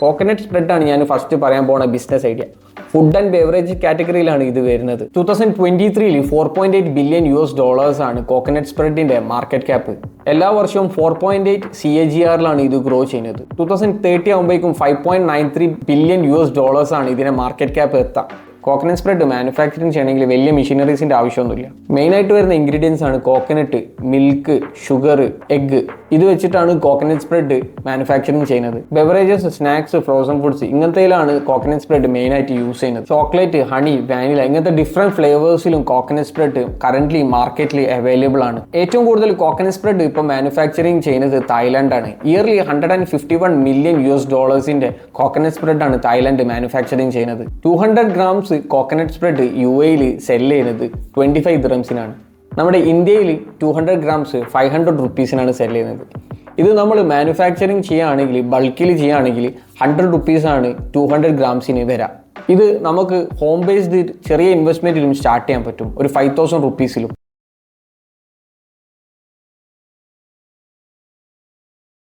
Coconut spread ആണ് ഞാൻ first പറയാൻ പോണ business idea food and beverage കാറ്റഗറിയിലാണ് ഇത് വരുന്നത്. ടൂ തൗസൻഡ് ട്വന്റി ത്രീയിൽ four point eight billion U S dollars ആണ് കോക്കനട്ട് സ്പ്രെഡിന്റെ മാർക്കറ്റ് ക്യാപ്പ് എല്ലാ വർഷവും four point eight C A G ആറിലാണ് ഇത് ഗ്രോ ചെയ്യുന്നത്. ടൂ തൗസൻഡ് തേർട്ടി ആകുമ്പോഴേക്കും five point nine three billion U S dollars ആണ് ഇതിന്റെ മാർക്കറ്റ് ക്യാപ്പ് എത്താം. കോക്കനട്ട് സ്പ്രെഡ് മാനുഫാക്ചറിങ് ചെയ്യണമെങ്കിൽ വലിയ മെഷീനറീസിന്റെ ആവശ്യമൊന്നുമില്ല. മെയിൻ ആയിട്ട് വരുന്ന ഇൻഗ്രീഡിയൻസ് ആണ് കോക്കനട്ട് മിൽക്ക് ഷുഗർ എഗ്ഗ് ഇത് വെച്ചിട്ടാണ് കോക്കനട്ട് സ്പ്രെഡ് മാനുഫാക്ചറിങ് ചെയ്യുന്നത്. ബെവറേജസ് സ്നാക്സ് ഫ്രോസൺ ഫുഡ്സ് ഇങ്ങനത്തേലാണ് കോക്കനട്ട് സ്പ്രെഡ് മെയിൻ ആയിട്ട് യൂസ് ചെയ്യുന്നത്. ചോക്ലേറ്റ് ഹണി വാനില ഇങ്ങനത്തെ ഡിഫറെന്റ് ഫ്ലേവേഴ്സിലും കോക്കനട്ട് സ്പ്രെഡ് കറന്റ്ലി മാർക്കറ്റിൽ അവൈലബിൾ ആണ്. ഏറ്റവും കൂടുതൽ കോക്കനട്ട് സ്പ്രെഡ് ഇപ്പോൾ മാനുഫാക്ചറിങ് ചെയ്യുന്നത് തായ്ലാൻഡാണ് yearly hundred and fifty one million U S ഡോളേഴ്സിന്റെ coconut spread ആണ് തായ്ലാൻഡ് മാനുഫാക്ചറിങ് ചെയ്യുന്നത്. Two hundred grams coconut spread U എയിൽ സെൽ ചെയ്യുന്നത് ട്വന്റി ഫൈവ് ദ്രംസിനാണ് നമ്മുടെ ഇന്ത്യയിൽ two hundred grams five hundred റുപ്പീസിനാണ് sell ചെയ്യുന്നത്. ഇത് നമ്മൾ മാനുഫാക്ചറിങ് ചെയ്യുകയാണെങ്കിൽ ബൾക്കിൽ ചെയ്യുകയാണെങ്കിൽ ഹൺഡ്രഡ് റുപ്പീസാണ് ടു ഹൺഡ്രഡ് ഗ്രാംസിന് വരാം. ഇത് നമുക്ക് ഹോം ബേസ്ഡ് ചെറിയ ഇൻവെസ്റ്റ്മെന്റിലും സ്റ്റാർട്ട് ചെയ്യാൻ പറ്റും. ഒരു ഫൈവ് തൗസൻഡ് റുപ്പീസിലും